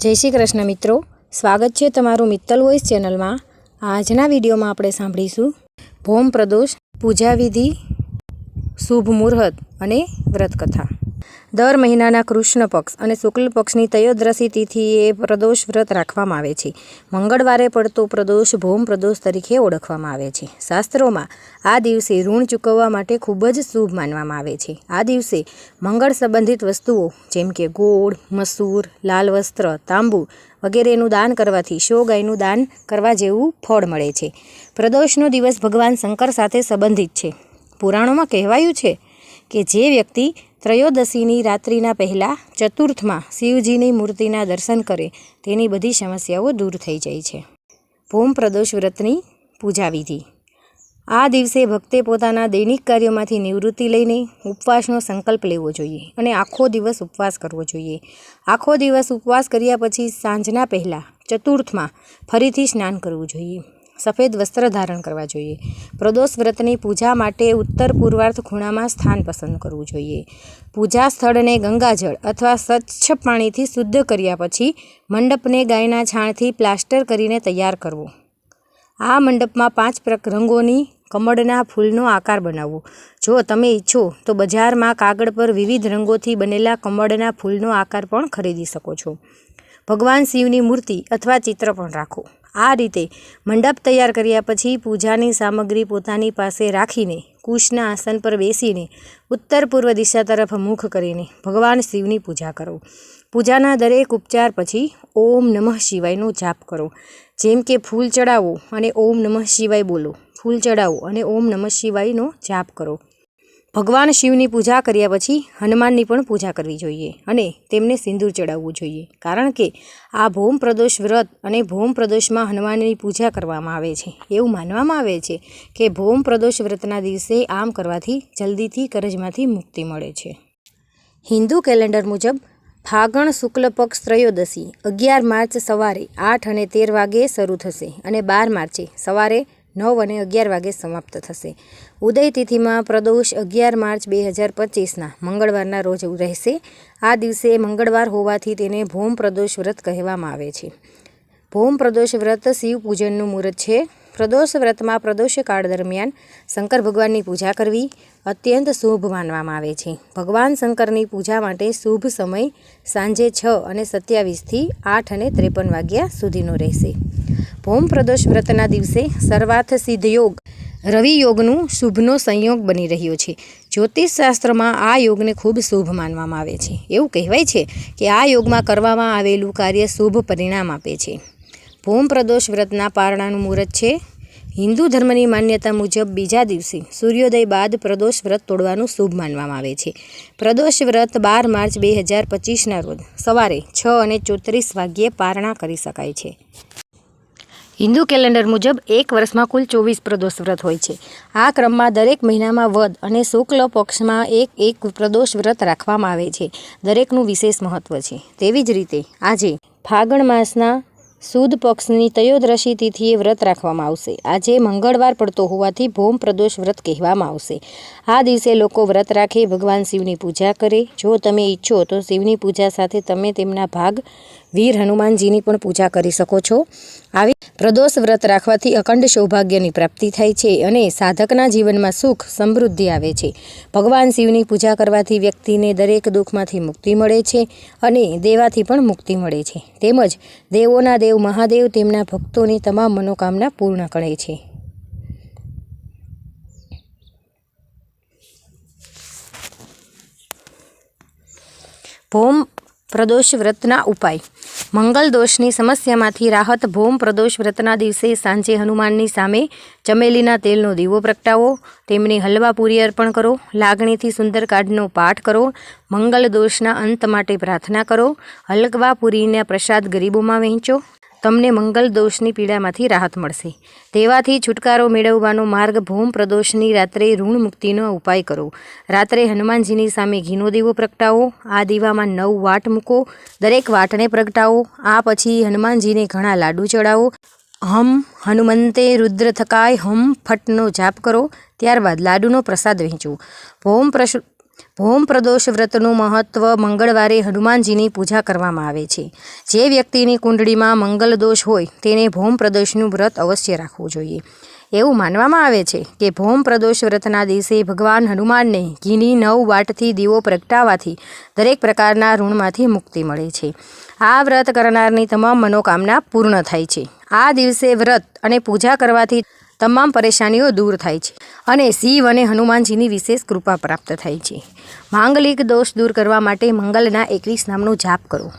જય શ્રી કૃષ્ણ મિત્રો. સ્વાગત છે તમારું મિત્તલ વોઇસ ચેનલમાં. આજના વિડીયોમાં આપણે સાંભળીશું ભોમ પ્રદોષ, પૂજાવિધિ, શુભ મુહૂર્ત અને વ્રતકથા. દર મહિનાના કૃષ્ણ પક્ષ અને શુક્લ પક્ષની તયોદ્રશી તિથિએ પ્રદોષ વ્રત રાખવામાં આવે છે. મંગળવારે પડતો પ્રદોષ ભૌમ પ્રદોષ તરીકે ઓળખવામાં આવે છે. શાસ્ત્રોમાં આ દિવસે ઋણ ચૂકવવા માટે ખૂબ જ શુભ માનવામાં આવે છે. આ દિવસે મંગળ સંબંધિત વસ્તુઓ જેમ કે ગોળ, મસૂર, લાલ વસ્ત્ર, તાંબુ વગેરેનું દાન કરવાથી શો ગાયનું દાન કરવા જેવું ફળ મળે છે. પ્રદોષનો દિવસ ભગવાન શંકર સાથે સંબંધિત છે. પુરાણોમાં કહેવાયું છે કે જે વ્યક્તિ ત્રયોદશીની રાત્રિના પહેલાં ચતુર્થમાં શિવજીની મૂર્તિના દર્શન કરે, તેની બધી સમસ્યાઓ દૂર થઈ જાય છે. ભૂમ પ્રદોષ વ્રતની પૂજા વિધિ આ દિવસે ભક્તે પોતાના દૈનિક કાર્યોમાંથી નિવૃત્તિ લઈને ઉપવાસનો સંકલ્પ લેવો જોઈએ અને આખો દિવસ ઉપવાસ કરવો જોઈએ. આખો દિવસ ઉપવાસ કર્યા પછી સાંજના પહેલાં ચતુર્થમાં ફરીથી સ્નાન કરવું જોઈએ. સફેદ વસ્ત્ર ધારણ કરવા જોઈએ. પ્રદોષ વ્રતની પૂજા માટે ઉત્તર પૂર્વાર્થ ખૂણામાં સ્થાન પસંદ કરવું જોઈએ. પૂજા સ્થળને ગંગાજળ અથવા સ્વચ્છ પાણીથી શુદ્ધ કર્યા પછી મંડપને ગાયના છાણથી પ્લાસ્ટર કરીને તૈયાર કરવો. આ મંડપમાં પાંચ રંગોની કમળના ફૂલનો આકાર બનાવવો. જો તમે ઈચ્છો તો બજારમાં કાગળ પર વિવિધ રંગોથી બનેલા કમળના ફૂલનો આકાર પણ ખરીદી શકો છો. ભગવાન શિવની મૂર્તિ અથવા ચિત્ર પણ રાખો. આ રીતે મંડપ તૈયાર કર્યા પછી પૂજાની સામગ્રી પોતાની પાસે રાખીને કુશના આસન પર બેસીને ઉત્તર પૂર્વ દિશા તરફ મુખ કરીને ભગવાન શિવની પૂજા કરો. પૂજાના દરેક ઉપચાર પછી ઓમ નમઃ શિવાયનો જાપ કરો. જેમ કે ફૂલ ચડાવો અને ઓમ નમઃ શિવાય બોલો. ફૂલ ચડાવો અને ઓમ નમઃ શિવાયનો જાપ કરો. ભગવાન શિવની પૂજા કર્યા પછી હનુમાનની પણ પૂજા કરવી જોઈએ અને તેમને સિંદૂર ચડાવવું જોઈએ. કારણ કે આ ભોમ પ્રદોષ વ્રત અને ભોમ પ્રદોષમાં હનુમાનની પૂજા કરવામાં આવે છે. એવું માનવામાં આવે છે કે ભોમ પ્રદોષ વ્રતના દિવસે આમ કરવાથી જલ્દીથી કરજમાંથી મુક્તિ મળે છે. હિન્દુ કેલેન્ડર મુજબ ફાગણ શુક્લ પક્ષ ત્રયોદશી અગિયાર માર્ચ સવારે આઠ અને તેર વાગે શરૂ થશે અને બાર માર્ચે સવારે નવ અને અગિયાર વાગે સમાપ્ત થશે. ઉદય તિથિમાં પ્રદોષ અગિયાર માર્ચ બે હજાર પચીસના, મંગળવારના રોજ રહેશે. આ દિવસે મંગળવાર હોવાથી તેને ભૌમ પ્રદોષ વ્રત કહેવામાં આવે છે. ભોમ પ્રદોષ વ્રત શિવ પૂજનનું મુહૂર્ત છે. પ્રદોષ વ્રતમાં પ્રદોષ કાળ દરમિયાન શંકર ભગવાનની પૂજા કરવી અત્યંત શુભ માનવામાં આવે છે. ભગવાન શંકરની પૂજા માટે શુભ સમય સાંજે છ અને સત્યાવીસથી આઠ અને ત્રેપન વાગ્યા સુધીનો રહેશે. ભૌમ પ્રદોષ વ્રતના દિવસે સર્વાર્થ સિદ્ધ યોગ, રવિ યોગનું શુભનો સંયોગ બની રહ્યો છે. જ્યોતિષ શાસ્ત્રમાં આ યોગને ખૂબ શુભ માનવામાં આવે છે. એવું કહેવાય છે કે આ યોગમાં કરવામાં આવેલું કાર્ય શુભ પરિણામ આપે છે. ભોમ પ્રદોષ વ્રતના પારણાનું મુહૂર્ત છે. હિન્દુ ધર્મની માન્યતા મુજબ બીજા દિવસે સૂર્યોદય બાદ પ્રદોષ વ્રત તોડવાનું શુભ માનવામાં આવે છે. પ્રદોષ વ્રત બાર માર્ચ બે હજાર પચીસના રોજ સવારે છ અને ચોત્રીસ વાગ્યે પારણા કરી શકાય છે. હિન્દુ કેલેન્ડર મુજબ એક વર્ષમાં કુલ ચોવીસ પ્રદોષ વ્રત હોય છે. આ ક્રમમાં દરેક મહિનામાં વદ અને શુક્લ પક્ષમાં એક એક પ્રદોષ વ્રત રાખવામાં આવે છે. દરેકનું વિશેષ મહત્ત્વ છે. તેવી જ રીતે આજે ફાગણ માસના સુદ પક્ષની તયોદ્રશી તિથિએ વ્રત રાખવામાં આવશે. આજે મંગળવાર પડતો હોવાથી ભૌમ પ્રદોષ વ્રત કહેવામાં આવશે. આ દિવસે લોકો વ્રત રાખે, ભગવાન શિવની પૂજા કરે. જો તમે ઈચ્છો તો શિવની પૂજા સાથે તમે તેમના ભાગ વીર હનુમાનજીની પણ પૂજા કરી શકો છો. આવી પ્રદોષ વ્રત રાખવાથી અખંડ સૌભાગ્યની પ્રાપ્તિ થાય છે અને સાધકના જીવનમાં સુખ, સમૃદ્ધિ આવે છે. ભગવાન શિવની પૂજા કરવાથી વ્યક્તિને દરેક દુઃખમાંથી મુક્તિ મળે છે અને દેવાથી પણ મુક્તિ મળે છે. તેમજ દેવોના દેવ મહાદેવ તેમના ભક્તોની તમામ મનોકામના પૂર્ણ કરે છે. ભોમ પ્રદોષ વ્રતના ઉપાય. મંગલ દોષની સમસ્યામાંથી રાહત, ભૌમ પ્રદોષ વ્રતના દિવસે સાંજે હનુમાનની સામે ચમેલીના તેલનો દીવો પ્રગટાવો. તેમને હલવા પૂરી અર્પણ કરો. લાગણીથી સુંદરકાંડનો પાઠ કરો. મંગલ દોષના અંત માટે પ્રાર્થના કરો. હલવા પૂરીના પ્રસાદ ગરીબોમાં વહેંચો. તમને મંગલ દોષની પીડામાંથી રાહત મળશે. તેવાથી છુટકારો મેળવવાનો માર્ગ ભૌમ પ્રદોષની રાત્રે ઋણ મુક્તિનો ઉપાય કરો. રાત્રે હનુમાનજીની સામે ઘીનો દીવો પ્રગટાવો. આ દીવામાં નવ વાટ મૂકો. દરેક વાટને પ્રગટાવો. આ પછી હનુમાનજીને ઘણા લાડુ ચડાવો. હમ હનુમંતે રુદ્ર થકાય. હમ ફટનો જાપ કરો. ત્યારબાદ લાડુનો પ્રસાદ વહેંચો. ભૌમ પ્રશ ભૌમ પ્રદોષ વ્રતનું મહત્વ મંગળવારે હનુમાનજીની પૂજા કરવામાં આવે છે. જે વ્યક્તિની કુંડળીમાં મંગલ દોષ હોય તેને ભોમ પ્રદોષનું વ્રત અવશ્ય રાખવું જોઈએ. એવું માનવામાં આવે છે કે ભોમ પ્રદોષ વ્રતના દિવસે ભગવાન હનુમાનને ઘીની નવ વાટથી દીવો પ્રગટાવવાથી દરેક પ્રકારના ઋણમાંથી મુક્તિ મળે છે. આ વ્રત કરનારની તમામ મનોકામના પૂર્ણ થાય છે. આ દિવસે વ્રત અને પૂજા કરવાથી તમામ પરેશાનીઓ દૂર થાય છે અને શિવ અને હનુમાનજીની વિશેષ કૃપા પ્રાપ્ત થાય છે. માંગલિક દોષ દૂર કરવા માટે મંગલના એકવીસ નામનો જાપ કરો.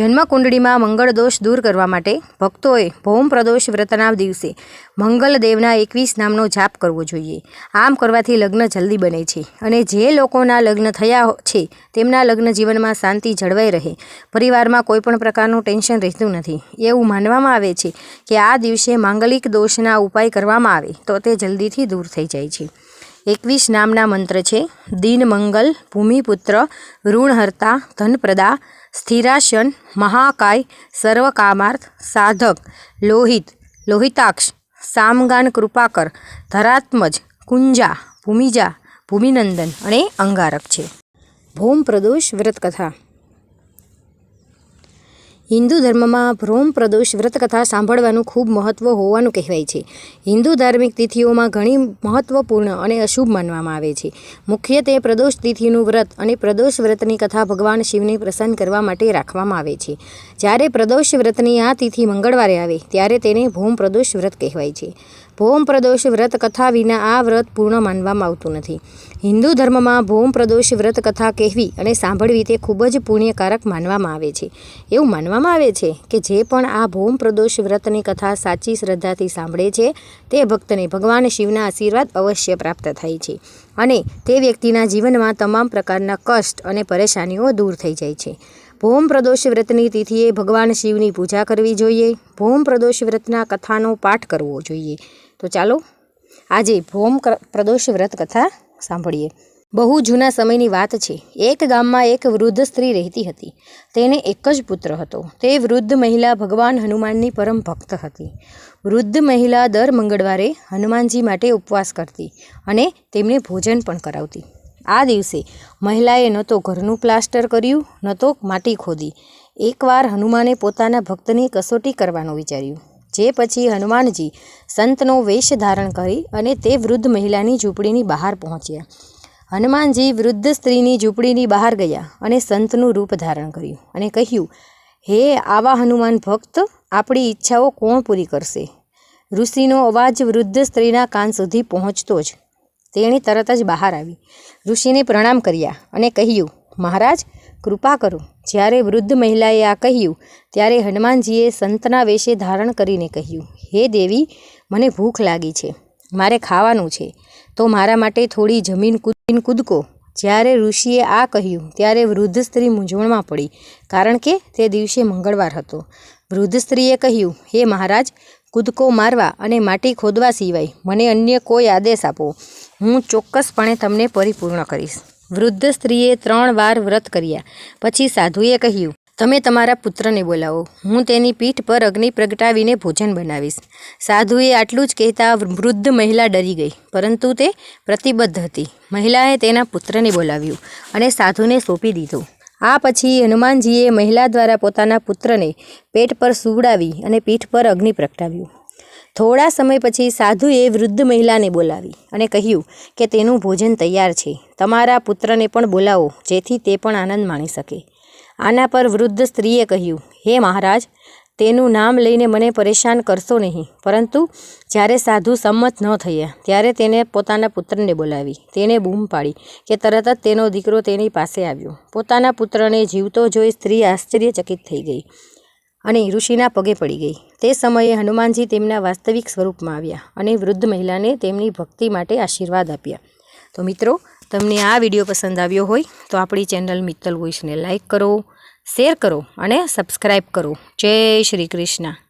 જન્મકુંડળીમાં મંગળ દોષ દૂર કરવા માટે ભક્તોએ ભૌમ પ્રદોષ વ્રતના દિવસે મંગલદેવના એકવીસ નામનો જાપ કરવો જોઈએ. આમ કરવાથી લગ્ન જલ્દી બને છે અને જે લોકોના લગ્ન થયા છે તેમના લગ્ન જીવનમાં શાંતિ જળવાઈ રહે. પરિવારમાં કોઈપણ પ્રકારનું ટેન્શન રહેતું નથી. એવું માનવામાં આવે છે કે આ દિવસે માંગલિક દોષના ઉપાય કરવામાં આવે તો તે જલ્દીથી દૂર થઈ જાય છે. એકવીસ નામના મંત્ર છે. દિન મંગલ, ભૂમિપુત્ર, ઋણહર્તા, ધનપ્રદા સ્થિરાશન મહાકાય, સર્વકામાર્થ, સાધક, લોહિત, લોહિતાક્ષ, સામગાન કૃપાકર, ધરાત્મજ, કુંજા, ભૂમિજા, ભૂમિનંદન અને અંગારક છે. ભૂમ પ્રદોષ વ્રતકથા હિન્દુ ધર્મમાં ભ્રોમ, પ્રદોષ, વ્રતકથા સાંભળવાનું ખૂબ મહત્ત્વ હોવાનું કહેવાય છે. હિન્દુ ધાર્મિક તિથિઓમાં ઘણી મહત્ત્વપૂર્ણ અને અશુભ માનવામાં આવે છે. મુખ્યત્વે પ્રદોષ તિથિનું વ્રત અને પ્રદોષ વ્રતની કથા ભગવાન શિવને પ્રસન્ન કરવા માટે રાખવામાં આવે છે. જ્યારે પ્રદોષ વ્રતની આ તિથિ મંગળવારે આવે, ત્યારે તેને ભોમ પ્રદોષ વ્રત કહેવાય છે. ભોમ પ્રદોષ વ્રત કથા વિના આ વ્રત પૂર્ણ માનવામાં આવતું નથી. હિન્દુ ધર્મમાં ભૂમ પ્રદોષ વ્રત કથા કહેવી અને સાંભળવી તે ખૂબ જ પુણ્યકારક માનવામાં આવે છે. એવું માનવામાં આવે છે કે જે પણ આ ભૂમ પ્રદોષ વ્રતની કથા સાચી શ્રદ્ધાથી સાંભળે છે, તે ભક્તને ભગવાન શિવના આશીર્વાદ અવશ્ય પ્રાપ્ત થાય છે અને તે વ્યક્તિના જીવનમાં તમામ પ્રકારના કષ્ટ અને પરેશાનીઓ દૂર થઈ જાય છે. ભૌમ પ્રદોષ વ્રતની તિથિએ ભગવાન શિવની પૂજા કરવી જોઈએ, ભૌમ પ્રદોષ વ્રતના કથાનો પાઠ કરવો જોઈએ. તો ચાલો, આજે ભૌમ પ્રદોષ વ્રત કથા સાંભળીએ. બહુ જૂના સમયની વાત છે. એક ગામમાં એક વૃદ્ધ સ્ત્રી રહેતી હતી. તેને એક જ પુત્ર હતો. તે વૃદ્ધ મહિલા ભગવાન હનુમાનની પરમ ભક્ત હતી. વૃદ્ધ મહિલા દર મંગળવારે હનુમાનજી માટે ઉપવાસ કરતી અને તેમને ભોજન પણ કરાવતી. આ દિવસે મહિલાએ ન તો ઘરનું પ્લાસ્ટર કર્યું, ન તો માટી ખોદી. એકવાર હનુમાને પોતાના ભક્તની કસોટી કરવાનું વિચાર્યું. જે પછી હનુમાનજી સંતનો વેશ ધારણ કરી અને તે વૃદ્ધ મહિલાની ઝૂંપડીની બહાર પહોંચ્યા. હનુમાનજી વૃદ્ધ સ્ત્રીની ઝૂંપડીની બહાર ગયા અને સંતનું રૂપ ધારણ કર્યું અને કહ્યું, હે આવા હનુમાન ભક્ત, આપણી ઈચ્છાઓ કોણ પૂરી કરશે? ઋષિનો અવાજ વૃદ્ધ સ્ત્રીના કાન સુધી પહોંચતો જ. તેણી તરત જ બહાર આવી. ઋષિને પ્રણામ કર્યા અને કહ્યું, મહારાજ કૃપા કરો. જ્યારે વૃદ્ધ મહિલાએ આ કહ્યું, ત્યારે હનુમાનજીએ સંતના વેશે ધારણ કરીને કહ્યું, હે દેવી, મને ભૂખ લાગી છે. મારે ખાવાનું છે. તો મારા માટે થોડી જમીન કૂદીન કૂદકો. જ્યારે ઋષિએ આ કહ્યું, ત્યારે વૃદ્ધ સ્ત્રી મૂંઝવણમાં પડી, કારણ કે તે દિવસે મંગળવાર હતો. વૃદ્ધ સ્ત્રીએ કહ્યું, હે મહારાજ, કૂદકો મારવા અને માટી ખોદવા સિવાય મને અન્ય કોઈ આદેશ આપો. હું ચોક્કસપણે તમને પરિપૂર્ણ કરીશ. વૃદ્ધ સ્ત્રીએ ત્રણ વાર વ્રત કર્યા. પછી સાધુએ કહ્યું, તમે તમારા પુત્રને બોલાવો. હું તેની પીઠ પર અગ્નિ પ્રગટાવીને ભોજન બનાવીશ. સાધુએ આટલું જ કહેતા વૃદ્ધ મહિલા ડરી ગઈ, પરંતુ તે પ્રતિબદ્ધ હતી. મહિલાએ તેના પુત્રને બોલાવ્યું અને સાધુને સોંપી દીધો. આ પછી હનુમાનજીએ મહિલા દ્વારા પોતાના પુત્રને પેટ પર સુવડાવી અને પીઠ પર અગ્નિ પ્રગટાવ્યું. થોડા સમય પછી સાધુએ વૃદ્ધ મહિલાને બોલાવી અને કહ્યું કે તેનું ભોજન તૈયાર છે. તમારા પુત્રને પણ બોલાવો, જેથી તે પણ આનંદ માણી શકે. આના પર વૃદ્ધ સ્ત્રીએ કહ્યું, હે મહારાજ, તેનું નામ લઈને મને પરેશાન કરશો નહીં. પરંતુ જ્યારે સાધુ સંમત ન થયા, ત્યારે તેને પોતાના પુત્રને બોલાવી. તેને બૂમ પાડી કે તરત જ તેનો દીકરો તેની પાસે આવ્યો. પોતાના પુત્રને જીવતો જોઈ સ્ત્રી આશ્ચર્યચકિત થઈ ગઈ. અને ઋષિના પગે પડી ગઈ. તે સમયે હનુમાનજી તેમના વાસ્તવિક સ્વરૂપમાં આવ્યા અને વૃદ્ધ મહિલાને તેમની ભક્તિ માટે આશીર્વાદ આપ્યા. તો મિત્રો, તમને આ વીડિયો પસંદ આવ્યો હોય તો આપણી ચેનલ મિત્તલ વોઇસને લાઈક કરો, શેર કરો અને સબસ્ક્રાઈબ કરો. જય શ્રી કૃષ્ણ.